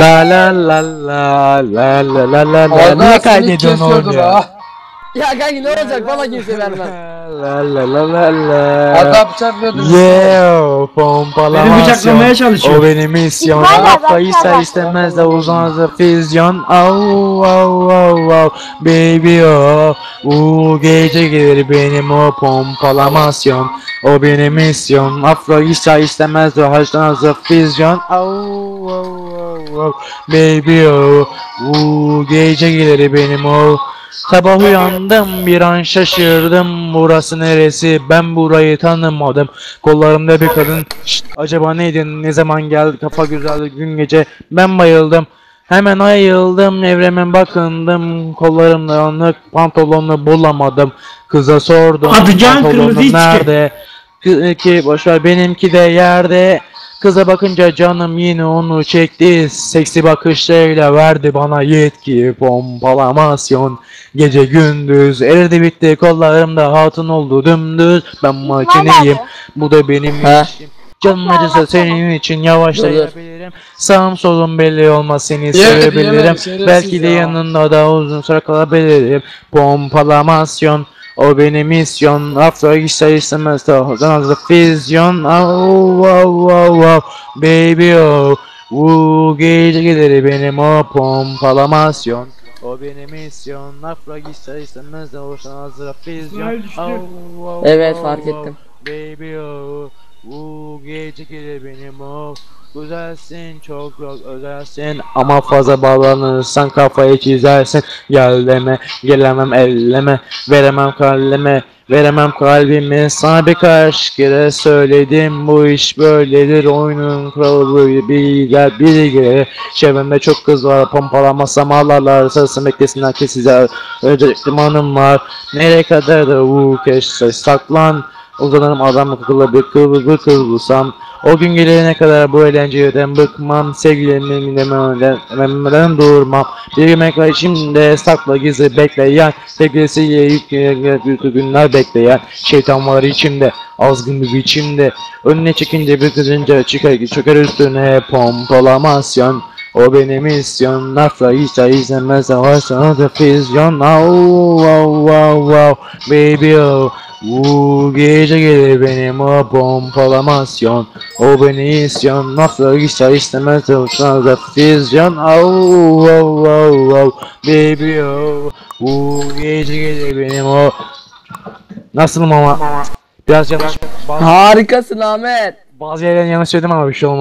La la la la la la la la la Niye kaydediyorsun oğlum ya? la. Ya kanka ne olacak valla kimse vermem. La la la la la Arda bıçaklıyordu. Yeah, pompalamasyon. Beni bıçaklamaya çalışıyor. O benim misyon. Bak, ister istemez de uzanır füzyon. Au au au au. Baby o. U gece gelir benim o pompalamasyon. O benim misyon. Afra ister istemez de haşlanır füzyon. Au au au. Baby o. U gece gelir benim o. Sabah uyandım bir an şaşırdım. Burası neresi? Ben burayı tanımadım. Kollarımda bir kadın Şşt, acaba neydin? Ne zaman geldi? Kafa güzeldi gün gece. Ben bayıldım. Hemen ayıldım evreme bakındım. Kollarımda yanık pantolonu bulamadım. Kıza sordum Atacağın kırmızı içki. nerede? Ki boşver benimki de yerde Kıza bakınca canım yine onu çekti. Seksi bakışlarıyla verdi bana yetki Pompalamasyon. Gece gündüz eridi bitti kollarımda hatun oldu dümdüz. Ben makineyim bu da benim Ha. işim. Canın acısa senin için yavaşlayabilirim. Sağım solum belli olmaz seni sevebilirim. Belki de ya. yanında daha uzun süre kalabilirim. Pompalamasyon o benim misyon Afro işte istemez de hazır füzyon Au au au au Baby oh. Woo gece gelir benim o pompalamasyon. O benim misyon Afro işte istemez de hoşlan hazır au, Evet, au, fark au. ettim. Baby oh. Woo gece gelir benim o Güzelsin çok çok özelsin. Ama fazla bağlanırsan kafayı çizersin. Gel deme gelemem elleme. Veremem kalbime Veremem kalbimi Sana birkaç kere söyledim Bu iş böyledir. Oyunun kuralı böyle bir gel biri gel Çevremde çok kız var Pompalamasam ağlarlar Sarısın beklesinler ki size. Ölecektim hanım var. Nereye kadar da bu keşke saklan Uzanırım adam akıllı bir kıvrılsam O gün gelene kadar bu eğlenceden bıkmam Sevgilimin dememeden durmam. Bir yemek var içimde sakla gizli bekleyen Sevgilisiyle yükleyen kötü günler bekleyen Şeytan var içimde azgın bir biçimde. Önüne çekince bir kızınca çıkar çöker üstüne pompalamasyon o benim misyon Afra hiç izlemez Varsa da füzyon Au au au au Baby oh Uuu gece gelir benim o pompalamasyon. O beni isyan Afra hiç istemez Varsa da füzyon Au au au au Baby oh Uuu gece gelir benim o. Nasılım ama? Biraz yanlış Harikasın Ahmet. bazı yerden yanlış söyledim ama bir şey olmaz